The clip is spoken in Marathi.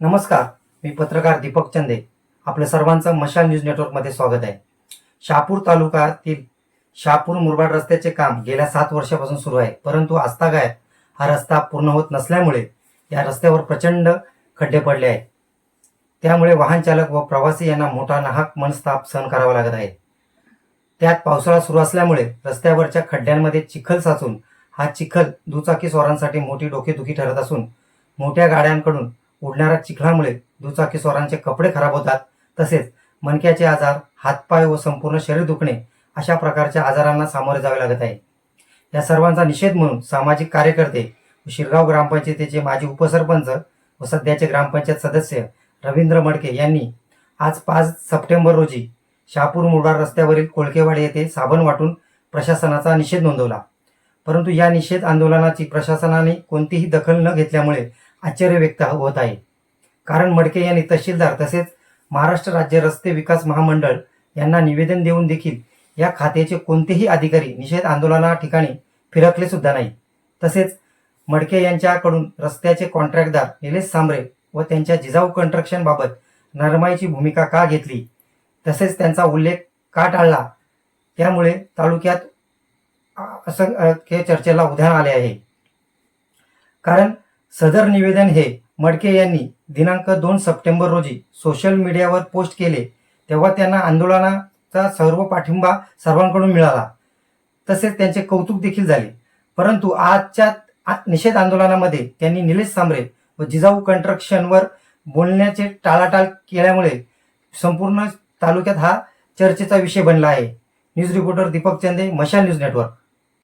नमस्कार मी पत्रकार दीपक चंदे. आपल्या सर्वांचं मशाल न्यूज नेटवर्कमध्ये स्वागत आहे. शहापूर तालुक्यातील शहापूर मुरबाड रस्त्याचे काम गेल्या सात वर्षापासून सुरू आहे परंतु आजतागायत हा रस्ता पूर्ण होत नसल्यामुळे या रस्त्यावर प्रचंड खड्डे पडले आहेत. त्यामुळे वाहन चालक व प्रवासी यांना मोठा नाहक मनस्ताप सहन करावा लागत आहे. त्यात पावसाळा सुरू असल्यामुळे रस्त्यावरच्या खड्ड्यांमध्ये चिखल साचून हा चिखल दुचाकी स्वारांसाठी मोठी डोकेदुखी ठरत असून मोठ्या गाड्यांकडून उडणाऱ्या चिखलामुळे दुचाकीस्वारांचे कपडे खराब होतात. तसेच मणक्याचे आजार हातपाय व संपूर्ण शरीर दुखणे अशा प्रकारच्या आजारांना सामोरे जावे लागत आहे. या सर्वांचा निषेध म्हणून सामाजिक कार्यकर्ते शिरगाव ग्रामपंचायतीचे माजी उपसरपंच व सध्याचे ग्रामपंचायत सदस्य रवींद्र मडके यांनी आज पाच सप्टेंबर रोजी शहापूर मुरडार रस्त्यावरील कोळकेवाडी येथे साबण वाटून प्रशासनाचा निषेध नोंदवला. परंतु या निषेध आंदोलनाची प्रशासनाने कोणतीही दखल न घेतल्यामुळे आश्चर्य व्यक्त होत आहे. कारण मडके यांनी तहसीलदार तसेच महाराष्ट्र राज्य रस्ते विकास महामंडळ यांना निवेदन देऊन देखील या खात्याचे कोणतेही अधिकारी निषेध आंदोलना ठिकाणी फिरकले सुद्धा नाही. तसेच मडके यांच्याकडून रस्त्याचे कॉन्ट्रॅक्टदार निलेश सांबरे व त्यांच्या जिजाऊ कन्स्ट्रक्शन बाबत नरमाईची भूमिका का घेतली? तसेच त्यांचा उल्लेख का टाळला? त्यामुळे तालुक्यात असं चर्चेला उधाण आले आहे. कारण सदर निवेदन हे मडके यांनी दिनांक दोन सप्टेंबर रोजी सोशल मीडियावर पोस्ट केले तेव्हा त्यांना आंदोलनाचा सर्व पाठिंबा सर्वांकडून मिळाला. तसेच त्यांचे कौतुक देखील झाले. परंतु आजच्या निषेध आंदोलनामध्ये त्यांनी निलेश सांबरे व जिजाऊ कंट्रक्शनवर बोलण्याचे टाळाटाळ केल्यामुळे संपूर्ण तालुक्यात हा चर्चेचा विषय बनला आहे. न्यूज रिपोर्टर दीपक चंदे मशाल न्यूज नेटवर्क.